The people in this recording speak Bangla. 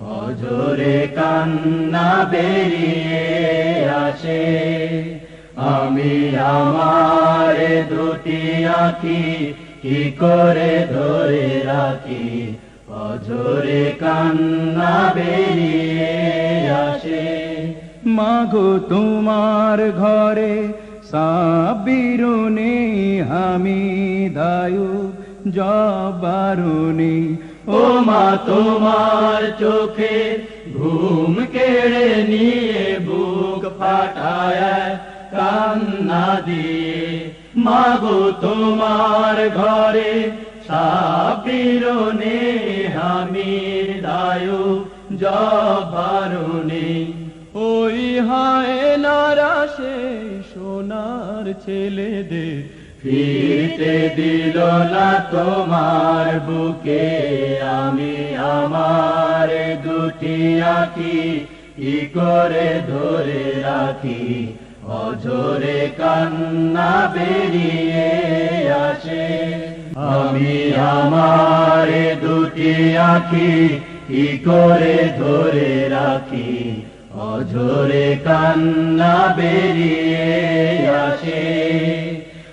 অজরে কান্না বেরিয়ে আসে। আমি আমার দুটি আখি কি করে ধরে রাখি? অজরে কান্না বেরিয়ে আসে। মাগো তোমার ঘরে সাবিরুনি আমি দায়ু জবারুনি। ও মা, তোমার চোখে ঘুম কেড়ে নিয়ে বুক ফাটায়, কান্না দিয়ে। মাগো, তোমার ঘরে সাপিরনে হামির দায়ু জবারুনি। ওই হায় নারা সেই সোনার ছেলেদের ফিরতে দিল না তোমার বুকে, আমি আমার দুটি আঁকি কি করে ধরে রাখি? অঝরে কান্না বেরিয়ে আসে। আমি আমার দুটি আঁকি কি করে ধরে রাখি? অঝরে কান্না বেরিয়ে আসে।